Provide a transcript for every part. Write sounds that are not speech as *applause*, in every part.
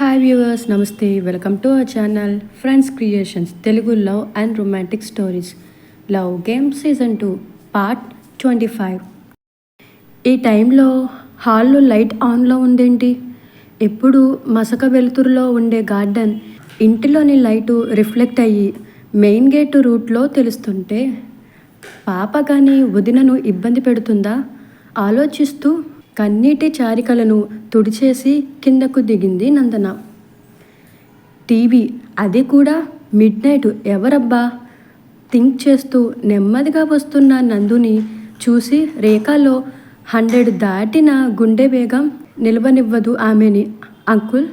Hi viewers నమస్తే. Welcome to our channel friends creations Telugu love and romantic stories love game season two part twenty five ఈ టైంలో హాల్లో light ఆన్లో ఉందేంటి? ఎప్పుడు మసక వెలుతురులో ఉండే గార్డెన్ ఇంటిలోని లైటు రిఫ్లెక్ట్ అయ్యి మెయిన్ గేట్ రూట్లో తెలుస్తుంటే పాప కానీ వదినను ఇబ్బంది పెడుతుందా? ఆలోచిస్తూ కన్నీటి చారికలను తుడిచేసి కిందకు దిగింది నందన. టీవీ అది కూడా మిడ్ నైట్ ఎవరబ్బా? థింక్ చేస్తూ నెమ్మదిగా వస్తున్న నందుని చూసి రేఖలో హండ్రెడ్ దాటిన గుండె వేగం నిలవనివ్వదు ఆమెని. అంకుల్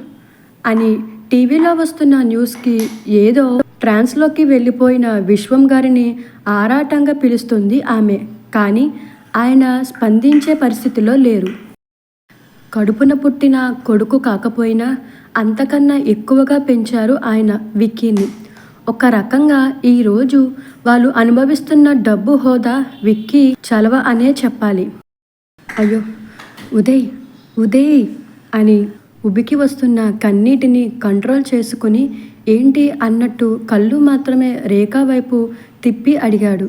అని టీవీలో వస్తున్న న్యూస్కి ఏదో ట్రాన్స్లోకి వెళ్ళిపోయిన విశ్వం గారిని ఆరాటంగా పిలుస్తుంది ఆమె. కానీ ఆయన స్పందించే పరిస్థితిలో లేరు. కడుపున పుట్టిన కొడుకు కాకపోయినా అంతకన్నా ఎక్కువగా పెంచారు ఆయన విక్కీని. ఒక రకంగా ఈరోజు వాళ్ళు అనుభవిస్తున్న డబ్బు హోదా విక్కీ చలవ అనే చెప్పాలి. అయ్యో ఉదయ్ ఉదయ్ అని ఉబికి వస్తున్న కన్నీటిని కంట్రోల్ చేసుకుని ఏంటి అన్నట్టు కళ్ళు మాత్రమే రేఖా వైపు తిప్పి అడిగాడు.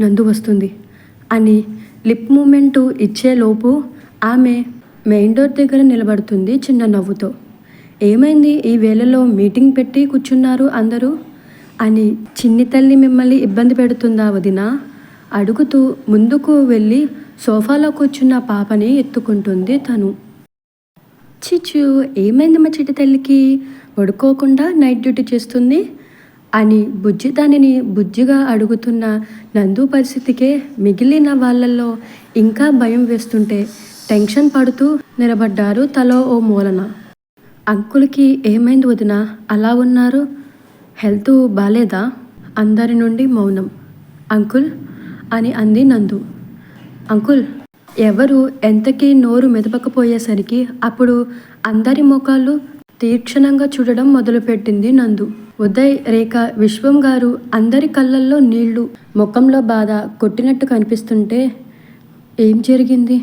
నందు వస్తుంది. అని లిప్ మూమెంటు ఇచ్చేలోపు ఆమె మెయిన్ డోర్ దగ్గర నిలబడుతుంది చిన్న నవ్వుతో. ఏమైంది? ఈ వేళలో మీటింగ్ పెట్టి కూర్చున్నారు అందరూ అని చిన్ని తల్లి మిమ్మల్ని ఇబ్బంది పెడుతుందా వదిన? అడుగుతూ ముందుకు వెళ్ళి సోఫాలో కూర్చున్న పాపని ఎత్తుకుంటుంది తను. చిచ్చు ఏమైంది మా చిట్టి తల్లికి? పడుకోకుండా నైట్ డ్యూటీ చేస్తుంది? అని బుజ్జి దానిని బుజ్జిగా అడుగుతున్న నందు పరిస్థితికే మిగిలిన వాళ్ళల్లో ఇంకా భయం వేస్తుంటే టెన్షన్ పడుతూ నిలబడ్డారు తలో ఓ మూలన. అంకుల్కి ఏమైంది వదిన? అలా ఉన్నారు? హెల్త్ బాలేదా? అందరి నుండి మౌనం. అంకుల్? అని అంది నందు. అంకుల్ ఎవరు ఎంతకీ నోరు మెదపకపోయేసరికి అప్పుడు అందరి ముఖాలు తీక్షణంగా చూడడం మొదలుపెట్టింది నందు. ఉదయ్ రేఖ విశ్వం గారు అందరి కళ్ళల్లో నీళ్ళు ముఖంలో బాధ కొట్టినట్టు కనిపిస్తుంటే ఏం జరిగింది?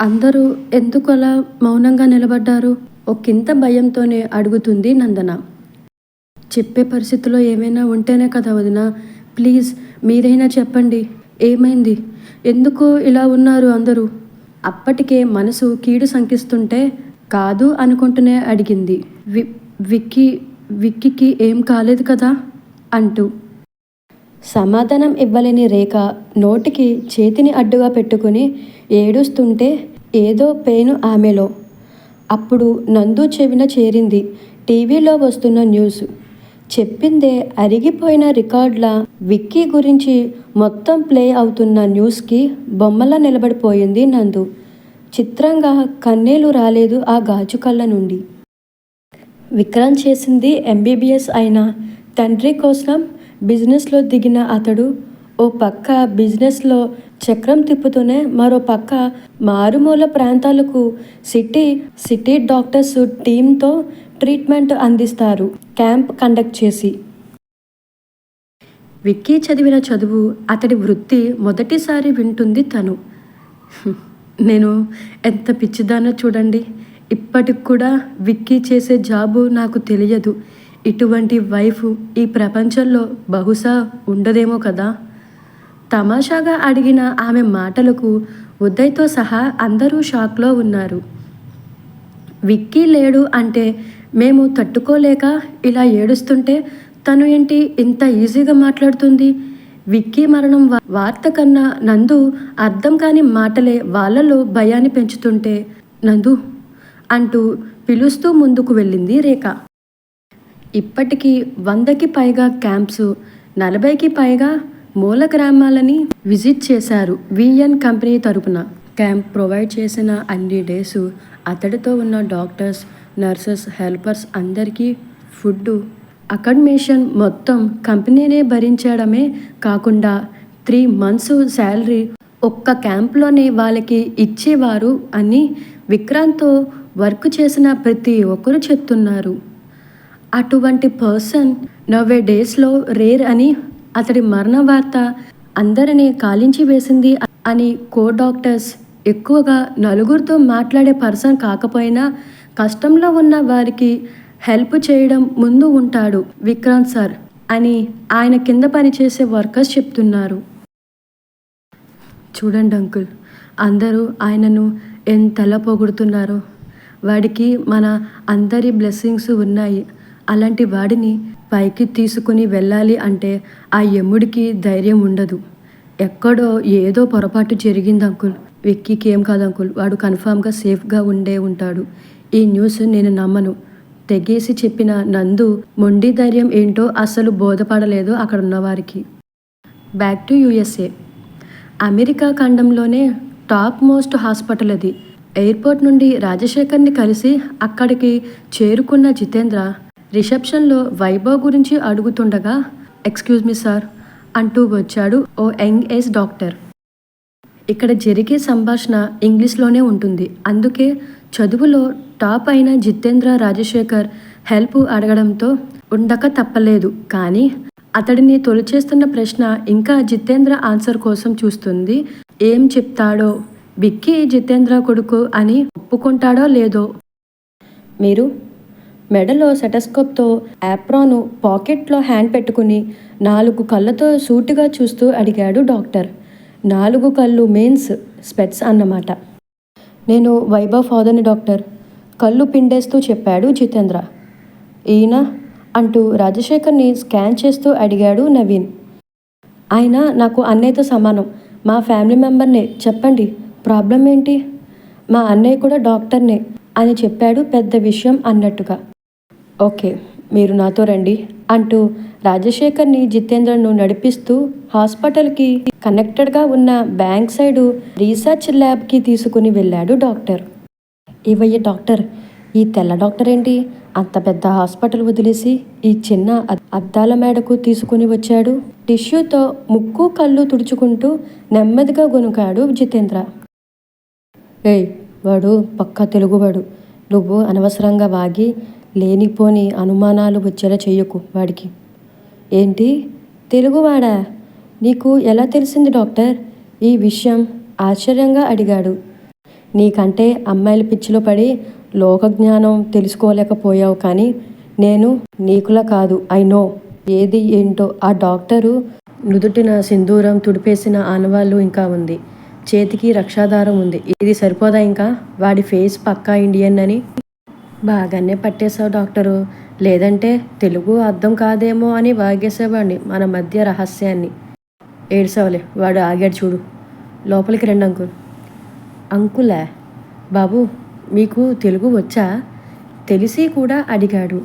అందరూ ఎందుకు అలా మౌనంగా నిలబడ్డారు? ఒకంత భయంతోనే అడుగుతుంది నందన. చెప్పే పరిస్థితిలో ఏమైనా ఉంటేనే కదా వదిన. ప్లీజ్ మీరైనా చెప్పండి. ఏమైంది? ఎందుకు ఇలా ఉన్నారు అందరూ. అప్పటికే మనసు కీడు శంకిస్తుంటే కాదు అనుకుంటూనే అడిగింది వి విక్కీ విక్కీకి ఏం కాలేదు కదా? అంటూ. సమాధానం ఇవ్వలేని రేఖ నోటికి చేతిని అడ్డుగా పెట్టుకుని ఏడుస్తుంటే ఏదో పెయిన్ ఆమెలో. అప్పుడు నందు చెవిన చేరింది టీవీలో వస్తున్న న్యూస్. చెప్పిందే అరిగిపోయిన రికార్డుల విక్కీ గురించి మొత్తం ప్లే అవుతున్న న్యూస్కి బొమ్మలా నిలబడిపోయింది నందు. చిత్రంగా కన్నీళ్ళు రాలేదు ఆ గాజు కళ్ళ నుండి. విక్రాంత్ చేసింది ఎంబీబీఎస్ అయిన. తండ్రి కోసం బిజినెస్లో దిగిన అతడు ఓ పక్క బిజినెస్లో చక్రం తిప్పుతూనే మరో పక్క మారుమూల ప్రాంతాలకు సిటీ సిటీ డాక్టర్స్ టీంతో ట్రీట్మెంట్ అందిస్తారు క్యాంప్ కండక్ట్ చేసి. విక్కీ చదివిన చదువు అతడి వృత్తి మొదటిసారి వింటుంది తను. *laughs* నేను ఎంత పిచ్చిదానో చూడండి. ఇప్పటికి కూడా విక్కీ చేసే జాబు నాకు తెలియదు. ఇటువంటి వైఫ్ ఈ ప్రపంచంలో బహుశా ఉండదేమో కదా? తమాషాగా అడిగిన ఆమె మాటలకు ఉదయ్తో సహా అందరూ షాక్లో ఉన్నారు. విక్కీ లేడు అంటే మేము తట్టుకోలేక ఇలా ఏడుస్తుంటే తను ఏంటి ఇంత ఈజీగా మాట్లాడుతుంది? విక్కీ మరణం వార్త కన్నా నందు అర్థం కాని మాటలే వాళ్ళలో భయాన్ని పెంచుతుంటే నందు అంటూ పిలుస్తూ ముందుకు వెళ్ళింది రేఖ. ఇప్పటికీ వందకి పైగా క్యాంప్స్ నలభైకి పైగా మూల గ్రామాలని విజిట్ చేశారు విఎన్ కంపెనీ తరపున. క్యాంప్ ప్రొవైడ్ చేసిన అన్ని డేస్ అతడితో ఉన్న డాక్టర్స్ నర్సెస్ హెల్పర్స్ అందరికీ ఫుడ్ అకామిడేషన్ మొత్తం కంపెనీనే భరించడమే కాకుండా త్రీ మంత్స్ శాలరీ ఒక్క క్యాంప్లోనే వాళ్ళకి ఇచ్చేవారు అని విక్రాంత్తో వర్క్ చేసిన ప్రతి ఒక్కరు చెప్తున్నారు. అటువంటి పర్సన్ నవ్వే డేస్లో రేర్ అని అతడి మరణ వార్త అందరినీ కాలించి వేసింది అని కో డాక్టర్స్ ఎక్కువగా నలుగురితో మాట్లాడే పర్సన్ కాకపోయినా కష్టంలో ఉన్న వారికి హెల్ప్ చేయడం ముందు ఉంటాడు విక్రాంత్ సార్ అని ఆయన కింద పనిచేసే వర్కర్స్ చెప్తున్నారు. చూడండి అంకుల్ అందరూ ఆయనను ఎంతలా పొగుడుతున్నారో. వాడికి మన అందరి బ్లెస్సింగ్స్ ఉన్నాయి. అలాంటి వాడిని పైకి తీసుకుని వెళ్ళాలి అంటే ఆ యముడికి ధైర్యం ఉండదు. ఎక్కడో ఏదో పొరపాటు జరిగింది అంకుల్. విక్కీకి ఏం కాదు అంకుల్. వాడు కన్ఫామ్గా సేఫ్గా ఉండే ఉంటాడు. ఈ న్యూస్ నేను నమ్మను. తెగేసి చెప్పిన నందు మొండి ధైర్యం ఏంటో అసలు బోధపడలేదు అక్కడ ఉన్నవారికి. బ్యాక్ టు యూఎస్ఏ అమెరికా ఖండంలోనే టాప్ మోస్ట్ హాస్పిటల్ అది. ఎయిర్పోర్ట్ నుండి రాజశేఖర్ని కలిసి అక్కడికి చేరుకున్న జితేంద్ర రిసెప్షన్లో వైభవ్ గురించి అడుగుతుండగా ఎక్స్క్యూజ్ మీ సార్ అంటూ వచ్చాడు ఓ యంగ్ ఏజ్ డాక్టర్. ఇక్కడ జరిగే సంభాషణ ఇంగ్లీష్లోనే ఉంటుంది. అందుకే చదువులో టాప్ అయిన జితేంద్ర రాజశేఖర్ హెల్ప్ అడగడంతో ఉండక తప్పలేదు. కానీ అతడిని తొలిచేస్తున్న ప్రశ్న ఇంకా జితేంద్ర ఆన్సర్ కోసం చూస్తుంది. ఏం చెప్తాడో బిక్కీ జితేంద్ర కొడుకు అని ఒప్పుకుంటాడో లేదో? మీరు మెడలో సెటస్కోప్తో యాప్రాను పాకెట్లో హ్యాండ్ పెట్టుకుని నాలుగు కళ్ళతో సూటిగా చూస్తూ అడిగాడు డాక్టర్. నాలుగు కళ్ళు మెయిన్స్ స్పెట్స్ అన్నమాట. నేను వైభవ్ ఫాదర్ని డాక్టర్. కళ్ళు పిండేస్తూ చెప్పాడు జితేంద్ర. ఈయన అంటూ రాజశేఖర్ని స్కాన్ చేస్తూ అడిగాడు నవీన్. ఆయన నాకు అన్నయ్యతో సమానం. మా ఫ్యామిలీ మెంబర్నే చెప్పండి. ప్రాబ్లం ఏంటి? మా అన్నయ్య కూడా డాక్టర్నే అని చెప్పాడు పెద్ద విషయం అన్నట్టుగా. ఓకే మీరు నాతో రండి అంటూ రాజశేఖర్ని జితేంద్రను నడిపిస్తూ హాస్పిటల్కి కనెక్టెడ్గా ఉన్న బ్యాంక్ సైడు రీసెర్చ్ ల్యాబ్కి తీసుకుని వెళ్ళాడు డాక్టర్. ఇవయ్య డాక్టర్ ఈ తెల్ల డాక్టర్ ఏంటి? అంత పెద్ద హాస్పిటల్ వదిలేసి ఈ చిన్న అద్దాల మేడకు తీసుకుని వచ్చాడు. టిష్యూతో ముక్కు కళ్ళు తుడుచుకుంటూ నెమ్మదిగా గొనుకాడు జితేంద్ర. ఏయ్ వాడు పక్కా తెలుగువాడు. నువ్వు అనవసరంగా వాగి లేనిపోని అనుమానాలు వచ్చేలా చెయ్యకు వాడికి. ఏంటి? తెలుగువాడా? నీకు ఎలా తెలిసింది డాక్టర్? ఈ విషయం ఆశ్చర్యంగా అడిగాడు. నీకంటే అమ్మాయిల పిచ్చిలో పడి లోకజ్ఞానం తెలుసుకోలేకపోయావు కానీ నేను నీకులా కాదు ఐ నో. ఏది ఏంటో ఆ డాక్టరు నుదుటిన సింధూరం తుడిపేసిన ఆనవాళ్ళు ఇంకా ఉంది. చేతికి రక్షాదారం ఉంది. ఇది సరిపోదా ఇంకా? వాడి ఫేస్ పక్కా ఇండియన్ అని. బాగానే పట్టేశావు డాక్టరు. లేదంటే తెలుగు అర్థం కాదేమో అని వాగేసేవాడిని మన మధ్య రహస్యాన్ని. ఏడ్సావులే వాడు ఆగాడు చూడు. లోపలికి రండి అంకుల్. అంకులా? బాబు మీకు తెలుగు వచ్చా? తెలిసి కూడా అడిగాడు.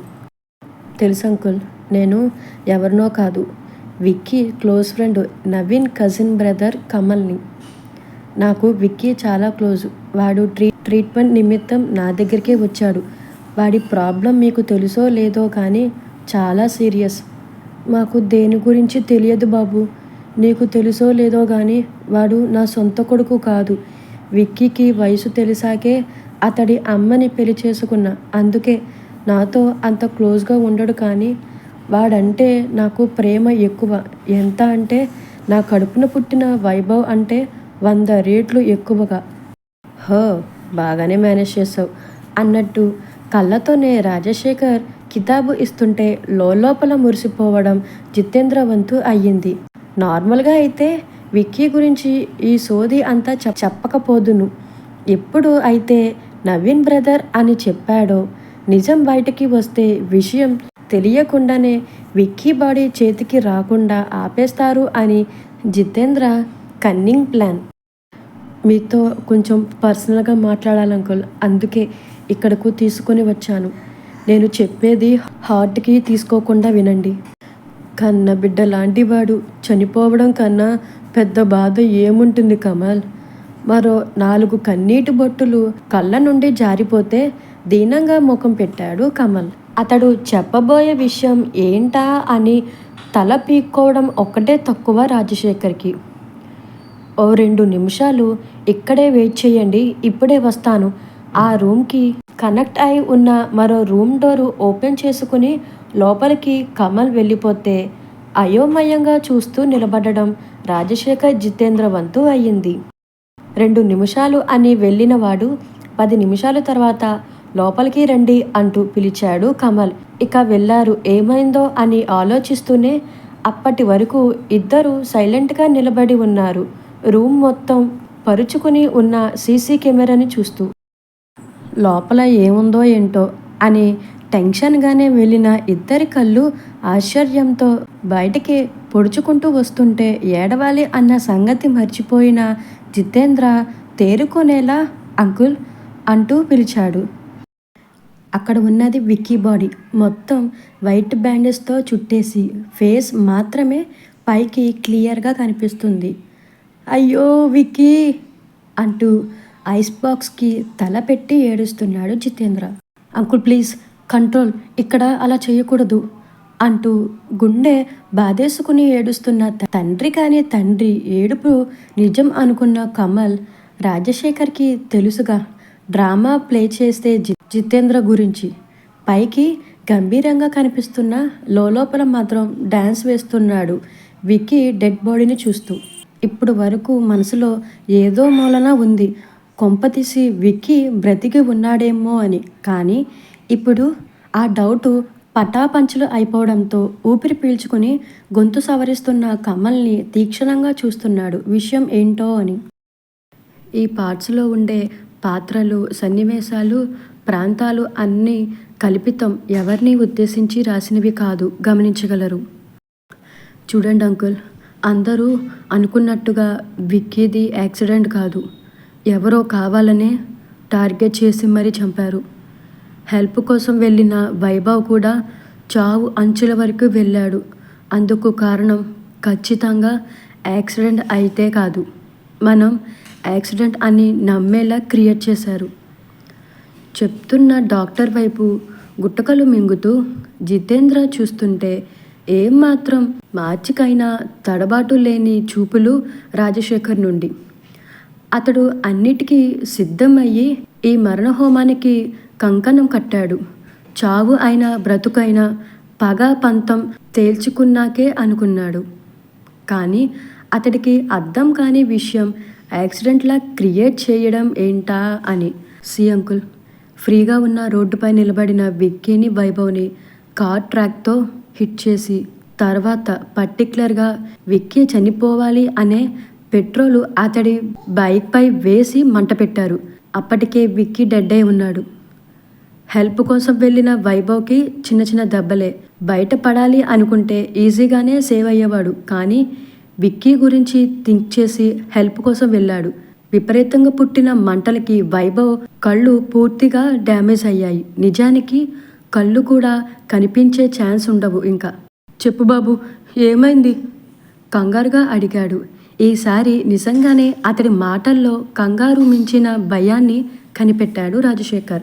తెలుసు అంకుల్ నేను ఎవరినో కాదు. Vicky close friend Naveen cousin brother కమల్ని. నాకు విక్కీ చాలా క్లోజ్. వాడు ట్రీ ట్రీట్మెంట్ నిమిత్తం నా దగ్గరికే వచ్చాడు. వాడి ప్రాబ్లం మీకు తెలుసో లేదో కానీ చాలా సీరియస్. మాకు దేని గురించి తెలియదు బాబు. నీకు తెలుసో లేదో కానీ వాడు నా సొంత కొడుకు కాదు. విక్కీకి వయసు తెలిసాకే అతడి అమ్మని పెళ్ళి చేసుకున్నా. అందుకే నాతో అంత క్లోజ్గా ఉండడు కానీ వాడంటే నాకు ప్రేమ ఎక్కువ. ఎంత అంటే నా కడుపున పుట్టిన వైభవ్ అంటే వంద రేట్లు ఎక్కువగా. హో బాగానే మేనేజ్ చేసావు అన్నట్టు కళ్ళతోనే రాజశేఖర్ కితాబు ఇస్తుంటే లోపల మురిసిపోవడం జితేంద్ర వంతు అయ్యింది. నార్మల్గా అయితే విక్కీ గురించి ఈ సోది అంతా చెప్పకపోదును. ఎప్పుడు అయితే నవీన్ బ్రదర్ అని చెప్పాడో నిజం బయటికి వస్తే విషయం తెలియకుండానే విక్కీ బాడీ చేతికి రాకుండా ఆపేస్తారు అని జితేంద్ర కన్నింగ్ ప్లాన్. మీతో కొంచెం పర్సనల్గా మాట్లాడాలి అంకుల్ అందుకే ఇక్కడకు తీసుకొని వచ్చాను. నేను చెప్పేది హార్ట్కి తీసుకోకుండా వినండి. కన్న బిడ్డ లాంటి వాడు చనిపోవడం కన్నా పెద్ద బాధ ఏముంటుంది కమల్? మరో నాలుగు కన్నీటి బొట్టులు కళ్ళ నుండి జారిపోతే దీనంగా ముఖం పెట్టాడు కమల్. అతడు చెప్పబోయే విషయం ఏంటా అని తల పీక్కోవడం ఒక్కటే తక్కువ రాజశేఖర్కి. ఓ రెండు నిమిషాలు ఇక్కడే వెయిట్ చేయండి ఇప్పుడే వస్తాను. ఆ రూమ్కి కనెక్ట్ అయి ఉన్న మరో రూమ్ డోరు ఓపెన్ చేసుకుని లోపలికి కమల్ వెళ్ళిపోతే అయోమయంగా చూస్తూ నిలబడడం రాజశేఖర్ జితేంద్ర వంతు అయ్యింది. రెండు నిమిషాలు అని వెళ్ళినవాడు పది నిమిషాల తర్వాత లోపలికి రండి అంటూ పిలిచాడు కమల్. ఇక వెళ్ళారు ఏమైందో అని ఆలోచిస్తూనే అప్పటి వరకు ఇద్దరు సైలెంట్గా నిలబడి ఉన్నారు. రూమ్ మొత్తం పరుచుకుని ఉన్న సీసీ కెమెరాని చూస్తూ లోపల ఏముందో ఏంటో అని టెన్షన్గానే వెళ్ళిన ఇద్దరి కళ్ళు ఆశ్చర్యంతో బయటికి పొడుచుకుంటూ వస్తుంటే ఏడవాలి అన్న సంగతి మర్చిపోయిన జితేంద్ర తేరుకునేలా అంకుల్ అంటూ పిలిచాడు. అక్కడ ఉన్నది విక్కీ బాడీ. మొత్తం వైట్ బ్యాండేజ్తో చుట్టేసి ఫేస్ మాత్రమే పైకి క్లియర్గా కనిపిస్తుంది. అయ్యో విక్కీ అంటూ ఐస్ బాక్స్కి తల పెట్టి ఏడుస్తున్నాడు జితేంద్ర. అంకుల్ ప్లీజ్ కంట్రోల్ ఇక్కడ అలా చేయకూడదు అంటూ గుండె బాధేసుకుని ఏడుస్తున్న తండ్రి కానీ తండ్రి ఏడుపు నిజం అనుకున్న కమల్ రాజశేఖర్కి తెలుసుగా. డ్రామా ప్లే చేస్తే జి జితేంద్ర గురించి. పైకి గంభీరంగా కనిపిస్తున్న లోపల మాత్రం డ్యాన్స్ వేస్తున్నాడు విక్కీ డెడ్ బాడీని చూస్తూ. ఇప్పుడు వరకు మనసులో ఏదో మూలన ఉంది. కొంపతీసి విక్కి బ్రతికి ఉన్నాడేమో అని. కానీ ఇప్పుడు ఆ డౌటు పటాపంచులు అయిపోవడంతో ఊపిరి పీల్చుకుని గొంతు సవరిస్తున్న కమల్ని తీక్షణంగా చూస్తున్నాడు విషయం ఏంటో అని. ఈ పార్ట్స్లో ఉండే పాత్రలు సన్నివేశాలు ప్రాంతాలు అన్నీ కల్పితం ఎవరిని ఉద్దేశించి రాసినవి కాదు గమనించగలరు. చూడండి అంకుల్ అందరూ అనుకున్నట్టుగా విక్కీది యాక్సిడెంట్ కాదు. ఎవరో కావాలనే టార్గెట్ చేసి మరీ చంపారు. హెల్ప్ కోసం వెళ్ళిన వైభవ్ కూడా చావు అంచుల వరకు వెళ్ళాడు. అందుకు కారణం ఖచ్చితంగా యాక్సిడెంట్ అయితే కాదు. మనం యాక్సిడెంట్ అని నమ్మేలా క్రియేట్ చేశారు. చెప్తున్న డాక్టర్ వైపు గుట్టకలు మింగుతూ జితేంద్ర చూస్తుంటే ఏం మాత్రం మార్చికైనా తడబాటు లేని చూపులు రాజశేఖర్ నుండి. అతడు అన్నిటికీ సిద్ధమయ్యి ఈ మరణహోమానికి కంకణం కట్టాడు. చావు అయినా బ్రతుకైనా పగ పంతం తేల్చుకున్నాకే అనుకున్నాడు. కానీ అతడికి అర్థం కాని విషయం యాక్సిడెంట్లా క్రియేట్ చేయడం ఏంటా అని. సి అంకుల్ ఫ్రీగా ఉన్న రోడ్డుపై నిలబడిన విక్కీని వైభవ్ని కార్ ట్రాక్తో హిట్ చేసి తర్వాత పర్టికులర్గా విక్కీ చనిపోవాలి అనే పెట్రోలు అతడి బైక్పై వేసి మంట పెట్టారు. అప్పటికే విక్కీ డెడ్ అయి ఉన్నాడు. హెల్ప్ కోసం వెళ్ళిన వైభవ్కి చిన్న చిన్న దెబ్బలే. బయటపడాలి అనుకుంటే ఈజీగానే సేవ్ అయ్యేవాడు. కానీ విక్కీ గురించి థింక్ చేసి హెల్ప్ కోసం వెళ్ళాడు. విపరీతంగా పుట్టిన మంటలకి వైభవ్ కళ్ళు పూర్తిగా డ్యామేజ్ అయ్యాయి. నిజానికి కళ్ళు కూడా కనిపించే ఛాన్స్ ఉండవు ఇంకా. చెప్పు బాబు ఏమైంది? కంగారుగా అడిగాడు. ఈసారి నిజంగానే అతడి మాటల్లో కంగారు మించిన భయాన్ని కనిపెట్టాడు రాజశేఖర్.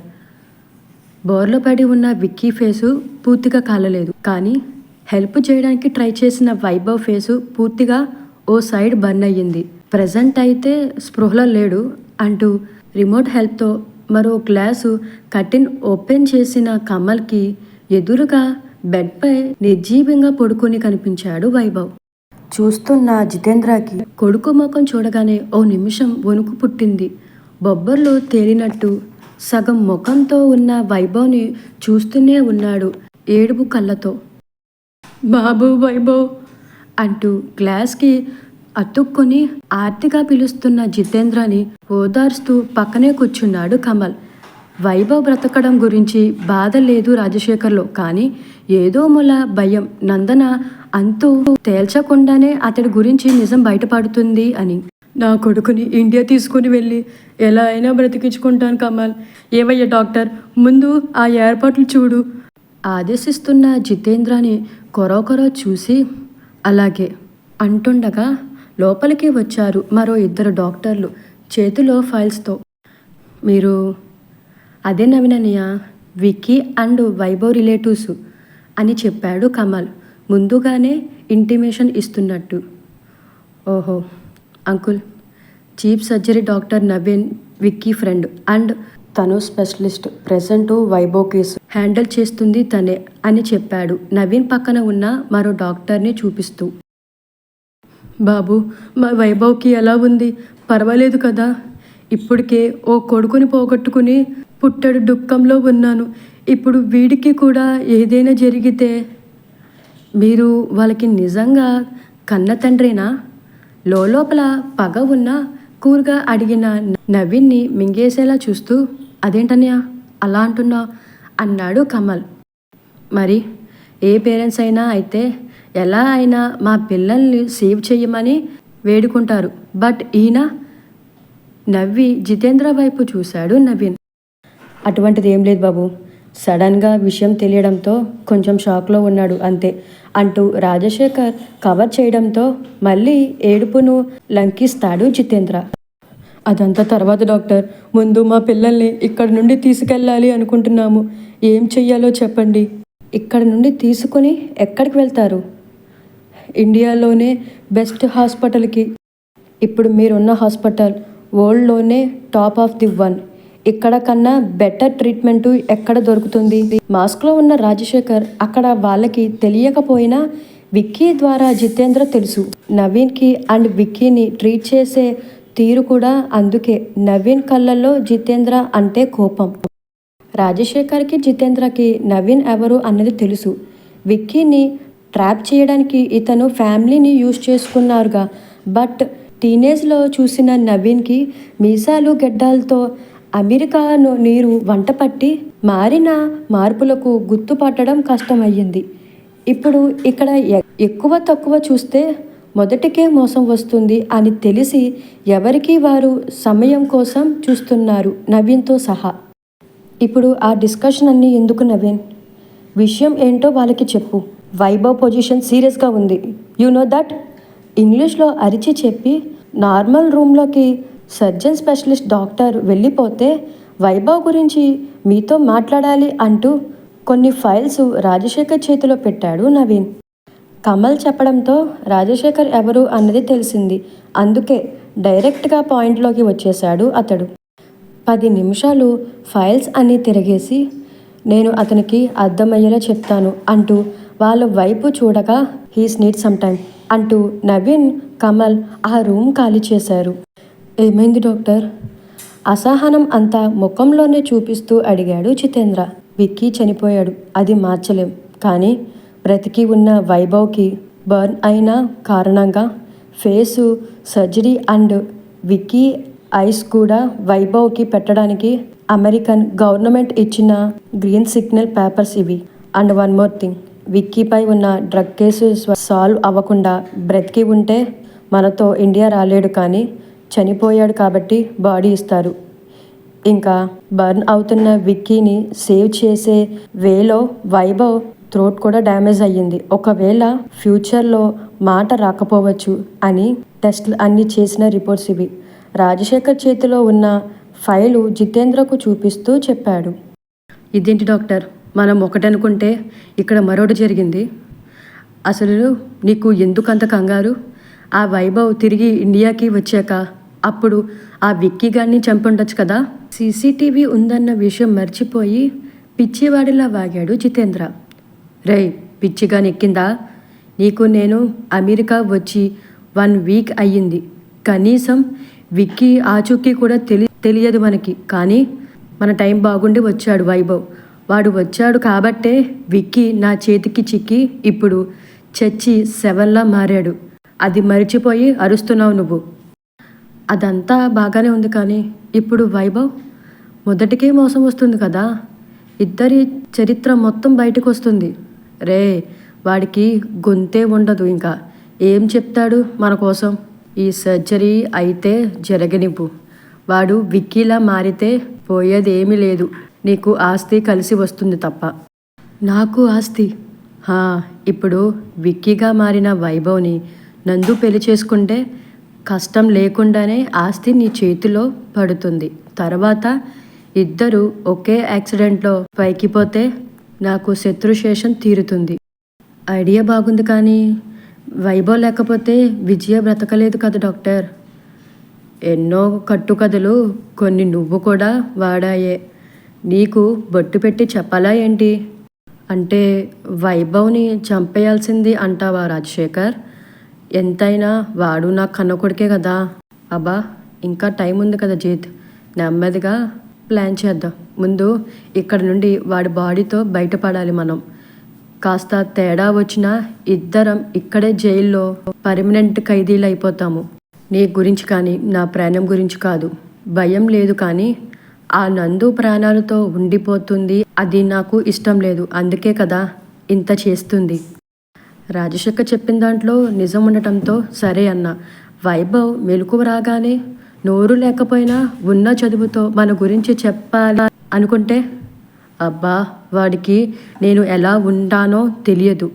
బోర్లో పడి ఉన్న విక్కీ ఫేసు పూర్తిగా కాలలేదు. కానీ హెల్ప్ చేయడానికి ట్రై చేసిన వైభవ్ ఫేసు పూర్తిగా ఓ సైడ్ బర్న్ అయ్యింది. ప్రజెంట్ అయితే స్పృహలో లేడు అంటూ రిమోట్ హెల్ప్తో మరో గ్లాసు కటిన్ ఓపెన్ చేసిన కమల్కి ఎదురుగా బెడ్పై నిర్జీవంగా పడుకొని కనిపించాడు వైభవ్. చూస్తున్న జితేంద్రకి కొడుకు ముఖం చూడగానే ఓ నిమిషం వణుకు పుట్టింది. బొబ్బర్లో తేలినట్టు సగం ముఖంతో ఉన్న వైభవ్ని చూస్తూనే ఉన్నాడు ఏడుపు కళ్ళతో. బాబు వైభవ్ అంటూ గ్లాస్కి అతుక్కుని ఆర్తిగా పిలుస్తున్న జితేంద్రని ఓదార్స్తూ పక్కనే కూర్చున్నాడు కమల్. వైభవ్ బ్రతకడం గురించి బాధ లేదు రాజశేఖర్లో కానీ ఏదో మూల భయం నందన అంతూ తేల్చకుండానే అతడి గురించి నిజం బయటపడుతుంది అని. నా కొడుకుని ఇండియా తీసుకుని వెళ్ళి ఎలా అయినా బ్రతికించుకుంటాను కమల్. ఏవయ్య డాక్టర్ ముందు ఆ ఏర్పాట్లు చూడు. ఆదేశిస్తున్న జితేంద్రని కొరొకరో చూసి అలాగే అంటుండగా లోపలికి వచ్చారు మరో ఇద్దరు డాక్టర్లు చేతిలో ఫైల్స్తో. మీరు అదే నవీనన్నయ్య విక్కీ అండ్ వైభవ్ రిలేటివ్స్ అని చెప్పాడు కమల్. ముందుగానే ఇంటిమేషన్ ఇస్తున్నట్టు. ఓహో uncle. Chief surgery doctor Naveen Vicky friend and తను specialist present Vaibhav case. Handle చేస్తుంది తనే అని చెప్పాడు. నవీన్ పక్కన ఉన్న మరో డాక్టర్ని చూపిస్తూ. బాబు మా వైభవ్కి ఎలా ఉంది? పర్వాలేదు కదా. ఇప్పటికే ఓ కొడుకుని పోగొట్టుకుని పుట్టడు దుఃఖంలో ఉన్నాను. ఇప్పుడు వీడికి కూడా ఏదైనా జరిగితే మీరు వాళ్ళకి నిజంగా కన్న తండ్రేనా? లోపల పగ ఉన్న కూరగా అడిగిన నవీన్ని మింగేసేలా చూస్తూ అదేంటన్నయ్య? అలా అంటున్నా అన్నాడు కమల్. మరి ఏ పేరెంట్స్ అయినా అయితే ఎలా అయినా మా పిల్లల్ని సేవ్ చేయమని వేడుకుంటారు. బట్ ఈయన నవ్వి జితేంద్ర వైపు చూశాడు నవీన్. అటువంటిది ఏం లేదు బాబు. సడన్గా విషయం తెలియడంతో కొంచెం షాక్లో ఉన్నాడు అంతే. అంటూ రాజశేఖర్ కవర్ చేయడంతో మళ్ళీ ఏడుపును లంకిస్తాడు జితేంద్ర. అదంతా తర్వాత డాక్టర్. ముందు మా పిల్లల్ని ఇక్కడ నుండి తీసుకెళ్ళాలి అనుకుంటున్నాము. ఏం చెయ్యాలో చెప్పండి. ఇక్కడ నుండి తీసుకుని ఎక్కడికి వెళ్తారు? ఇండియాలోనే బెస్ట్ హాస్పిటల్కి. ఇప్పుడు మీరున్న హాస్పిటల్ వరల్డ్లోనే టాప్ ఆఫ్ ది వన్. ఇక్కడ కన్నా బెటర్ ట్రీట్మెంట్ ఎక్కడ దొరుకుతుంది? మాస్క్లో ఉన్న రాజశేఖర్ అక్కడ వాళ్ళకి తెలియకపోయినా విక్కీ ద్వారా జితేంద్ర తెలుసు. నవీన్కి అండ్ విక్కీని ట్రీట్ చేసే తీరు కూడా అందుకే నవీన్ కళ్ళల్లో జితేంద్ర అంటే కోపం. రాజశేఖర్కి జితేంద్రకి నవీన్ ఎవరు అన్నది తెలుసు. విక్కీని ట్రాప్ చేయడానికి ఇతను ఫ్యామిలీని యూజ్ చేసుకున్నారుగా. బట్ టీనేజ్లో చూసిన నవీన్కి మీసాలు గెడ్డాలతో అమెరికాను నీరు వంట పట్టి మారిన మార్పులకు గుర్తుపట్టడం కష్టమయ్యింది. ఇప్పుడు ఇక్కడ ఎ- ఎక్కువ తక్కువ చూస్తే మొదటికే మోసం వస్తుంది అని తెలిసి ఎవరికి వారు సమయం కోసం చూస్తున్నారు నవీన్తో సహా. ఇప్పుడు ఆ డిస్కషన్ అన్నీ ఎందుకు నవీన్? విషయం ఏంటో వాళ్ళకి చెప్పు. వైభవ్ పొజిషన్ సీరియస్గా ఉంది. యు నో దట్ ఇంగ్లీష్లో అరిచి చెప్పి నార్మల్ రూమ్లోకి సర్జన్ స్పెషలిస్ట్ డాక్టర్ వెళ్ళిపోతే వైభవ్ గురించి మీతో మాట్లాడాలి అంటూ కొన్ని ఫైల్స్ రాజశేఖర్ చేతిలో పెట్టాడు నవీన్. కమల్ చెప్పడంతో రాజశేఖర్ ఎవరు అన్నది తెలిసింది. అందుకే డైరెక్ట్గా పాయింట్లోకి వచ్చేశాడు అతడు. పది నిమిషాలు ఫైల్స్ అన్నీ తిరిగేసి నేను అతనికి అర్థమయ్యేలా చెప్తాను అంటూ వాళ్ళ వైపు చూడగా హీస్ నీడ్ సమ్ టైం అంటూ నవీన్ కమల్ ఆ రూమ్ ఖాళీ చేశారు. ఏమైంది డాక్టర్? అసహనం అంతా ముఖంలోనే చూపిస్తూ అడిగాడు జితేంద్ర. విక్కీ చనిపోయాడు. అది మార్చలేం. కానీ బ్రతికి ఉన్న వైభవ్కి బర్న్ అయిన కారణంగా face surgery and Vicky eyes కూడా వైభవ్కి పెట్టడానికి అమెరికన్ గవర్నమెంట్ ఇచ్చిన గ్రీన్ సిగ్నల్ పేపర్స్ ఇవి. And one more thing. విక్కీపై ఉన్న డ్రగ్ కేసు సాల్వ్ అవ్వకుండా బ్రతికి ఉంటే మనతో ఇండియా రాలేడు కానీ చనిపోయాడు కాబట్టి బాడీ ఇస్తారు. ఇంకా బర్న్ అవుతున్న విక్కీని సేవ్ చేసే వేలో వైభవ్ థ్రోట్ కూడా డ్యామేజ్ అయ్యింది. ఒకవేళ ఫ్యూచర్లో మాట రాకపోవచ్చు అని టెస్ట్లు అన్ని చేసిన రిపోర్ట్స్ ఇవి. రాజశేఖర్ చేతిలో ఉన్న ఫైలు జితేంద్రకు చూపిస్తూ చెప్పాడు. ఇదేంటి డాక్టర్? మనం ఒకటనుకుంటే ఇక్కడ మరొకటి జరిగింది. అసలు నీకు ఎందుకంత కంగారు? ఆ వైభవ్ తిరిగి ఇండియాకి వచ్చాక అప్పుడు ఆ విక్కీ గారిని చంపుండొచ్చు కదా? సీసీటీవీ ఉందన్న విషయం మర్చిపోయి పిచ్చివాడిలా వాగాడు జితేంద్ర. రేయ్ పిచ్చిగా నెక్కిందా నీకు నేను అమెరికా వచ్చి వన్ వీక్ అయ్యింది. కనీసం విక్కీ ఆచూకీ కూడా తెలి తెలియదు మనకి. కానీ మన టైం బాగుండి వచ్చాడు వైభవ్. వాడు వచ్చాడు కాబట్టే విక్కీ నా చేతికి చిక్కి ఇప్పుడు చచ్చి సెవెన్లా మారాడు. అది మరిచిపోయి అరుస్తున్నావు నువ్వు. అదంతా బాగానే ఉంది కానీ ఇప్పుడు వైభవ్ మొదటికే మోసం వస్తుంది కదా. ఇద్దరి చరిత్ర మొత్తం బయటకు వస్తుంది రే వాడికి గొంతే ఉండదు ఇంకా. ఏం చెప్తాడు మన కోసం? ఈ సర్జరీ అయితే జరగనివ్వు. వాడు విక్కీలా మారితే పోయేది ఏమీ లేదు. నీకు ఆస్తి కలిసి వస్తుంది తప్ప. నాకు ఆస్తి? హా, ఇప్పుడు విక్కీగా మారిన వైభవ్ని నందు పెళ్ళి చేసుకుంటే కష్టం లేకుండానే ఆస్తి నీ చేతిలో పడుతుంది. తర్వాత ఇద్దరు ఒకే యాక్సిడెంట్లో పైకి పోతే నాకు శత్రుశేషం తీరుతుంది. ఐడియా బాగుంది కానీ వైభవ్ లేకపోతే విజయ బ్రతకలేదు కదా డాక్టర్? ఎన్నో కట్టుకథలు కొన్ని నువ్వు కూడా వాడాయే. నీకు బొట్టు పెట్టి చెప్పాలా ఏంటి? అంటే వైభవ్ని చంపేయాల్సింది అంటావా రాజశేఖర్? ఎంతైనా వాడు నా కన్నకొడికే కదా. అబ్బా ఇంకా టైం ఉంది కదా జీత్. నెమ్మదిగా ప్లాన్ చేద్దాం. ముందు ఇక్కడ నుండి వాడి బాడీతో బయటపడాలి మనం. కాస్త తేడా వచ్చినా ఇద్దరం ఇక్కడే జైల్లో పర్మనెంట్ ఖైదీలు అయిపోతాము నీ గురించి కానీ నా ప్రాణం గురించి కాదు. భయం లేదు కానీ ఆ నందు ప్రాణాలతో ఉండిపోతుంది. అది నాకు ఇష్టం లేదు. అందుకే కదా ఇంత చేస్తుంది. రాజశేఖర్ చెప్పిన దాంట్లో నిజం ఉండటంతో సరే అన్న. వైభవ్ మెలకువ రాగానే నోరు లేకపోయినా ఉన్న చదువుతో మన గురించి చెప్పాలి అనుకుంటే అబ్బా వాడికి నేను ఎలా ఉంటానో తెలియదు.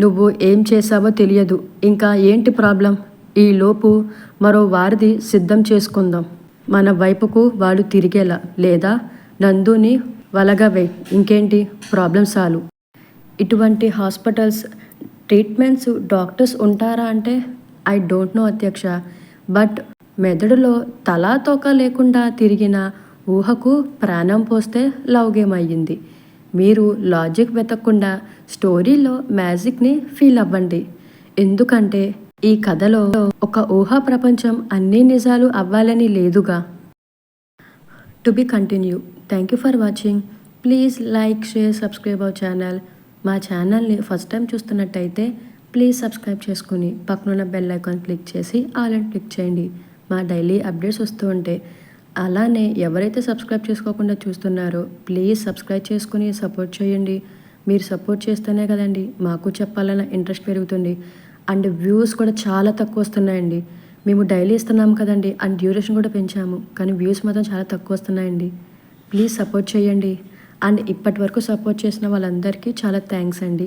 నువ్వు ఏం చేసావో తెలియదు. ఇంకా ఏంటి ప్రాబ్లం? ఈలోపు మరో వారిది సిద్ధం చేసుకుందాం. మన వైపుకు వాడు తిరిగేలా లేదా నందుని వలగవే. ఇంకేంటి? ప్రాబ్లం సాల్వ్ ఇటువంటి హాస్పిటల్స్ ట్రీట్మెంట్స్ డాక్టర్స్ ఉంటారా అంటే? ఐ డోంట్ నో అధ్యక్ష. బట్ మెదడులో తలా తోక లేకుండా తిరిగిన ఊహకు ప్రాణం పోస్తే లవ్ గేమ్ అయ్యింది మీరు లాజిక్ వెతకకుండా స్టోరీలో మ్యాజిక్ని ఫీల్ అవ్వండి. ఎందుకంటే ఈ కథలో ఒక ఊహా ప్రపంచం అన్ని నిజాలు అవ్వాలని లేదుగా. To be continue. Thank you for watching. Please like share subscribe our channel. మా ఛానల్ని ఫస్ట్ టైం చూస్తున్నట్టయితే ప్లీజ్ సబ్స్క్రైబ్ చేసుకుని పక్కనున్న బెల్ ఐకాన్ క్లిక్ చేసి ఆల్ అండ్ క్లిక్ చేయండి. మా డైలీ అప్డేట్స్ వస్తూ ఉంటాయి అలానే ఎవరైతే సబ్స్క్రైబ్ చేసుకోకుండా చూస్తున్నారో ప్లీజ్ సబ్స్క్రైబ్ చేసుకుని సపోర్ట్ చేయండి. మీరు సపోర్ట్ చేస్తేనే కదండి మాకు చెప్పాలన్న ఇంట్రెస్ట్ పెరుగుతుంది. అండ్ వ్యూస్ కూడా చాలా తక్కువ వస్తున్నాయండి మేము డైలీ ఇస్తున్నాం కదండి అండ్ డ్యూరేషన్ కూడా పెంచాము కానీ వ్యూస్ మాత్రం చాలా తక్కువ వస్తున్నాయండి ప్లీజ్ సపోర్ట్ చేయండి. అండ్ ఇప్పటి వరకు సపోర్ట్ చేసిన వాళ్ళందరికీ చాలా థ్యాంక్స్ అండి.